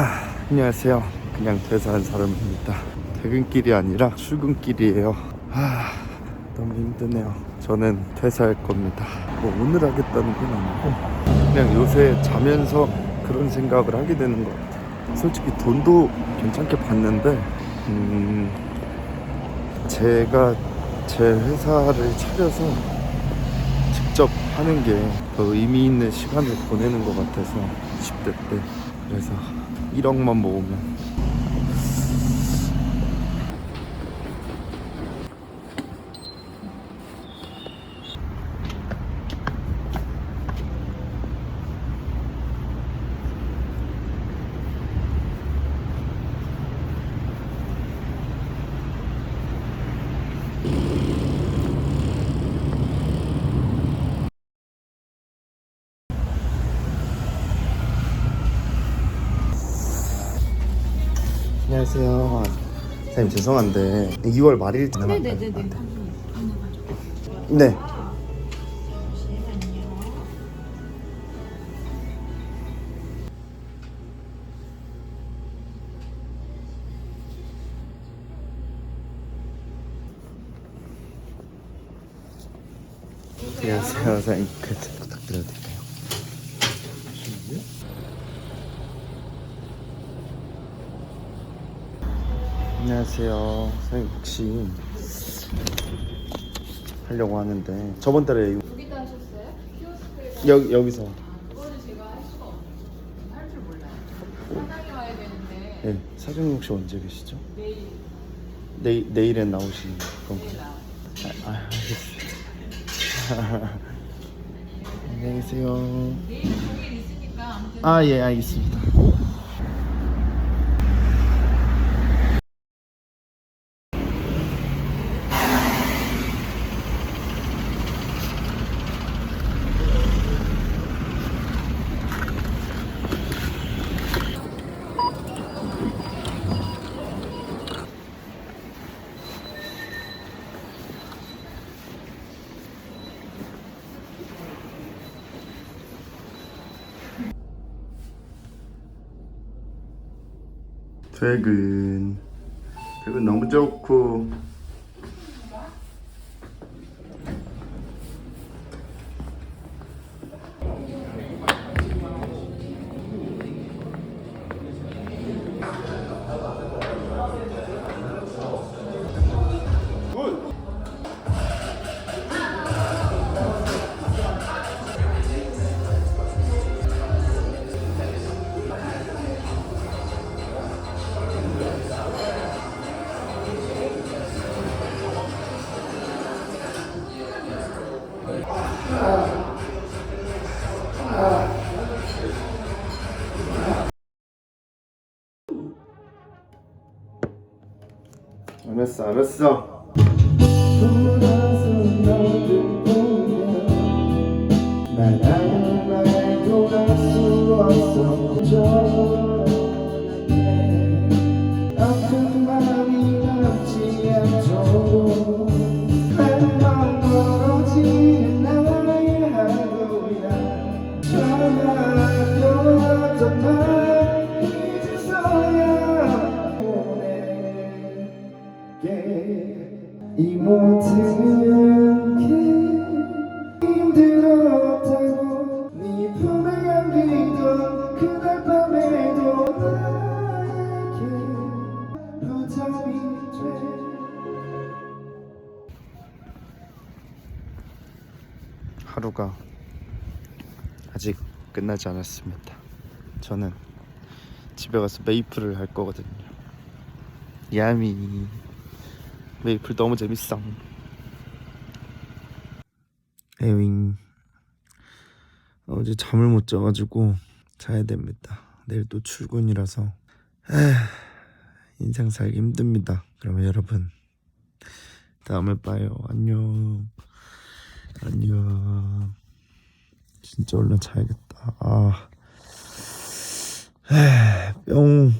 안녕하세요. 그냥 퇴사한 사람입니다. 퇴근길이 아니라 출근길이에요. 아, 너무 힘드네요. 저는 퇴사할 겁니다. 뭐 오늘 하겠다는 건 아니고 그냥 요새 자면서 그런 생각을 하게 되는 것 같아요. 솔직히 돈도 괜찮게 받는데 음, 제가 제 회사를 차려서 직접 하는 게 더 의미 있는 시간을 보내는 것 같아서 10대 때 그래서 1억만 모으면 안녕하세요 사장님 죄송한데 2월 말일 때 네네네네. 네 안녕하세요 사장님 그 부탁드려도 될까요? 안녕하세요 사장님 혹시 하려고 하는데 저번 달에 여기다 하셨어요? 키오스크에 여, 여기서 그거는 제가 할 수가 없어요. 할 줄 몰라요. 사장이 와야 되는데 네, 사장님 혹시 언제 계시죠? 내일 내일, 내일엔 나오시 건가요? 내일 나와. 아, 아, 알겠습니다 안녕히 계세요 내일 공일 있으니까 아무튼 아 예 알겠습니다 퇴근 퇴근 너무 좋고 알았어 알았어. 난 아무 말도 하루가 아직 끝나지 않았습니다. 저는 집에 가서 메이플을 할 거거든요. 야미. 메이플 너무 재밌어. 에윙. 어제 잠을 못 자가지고 자야 됩니다. 내일 또 출근이라서. 인생 살기 힘듭니다. 그러면 여러분 다음에 봐요. 안녕 안녕. 진짜 얼른 자야겠다. 아. 에휴, 뿅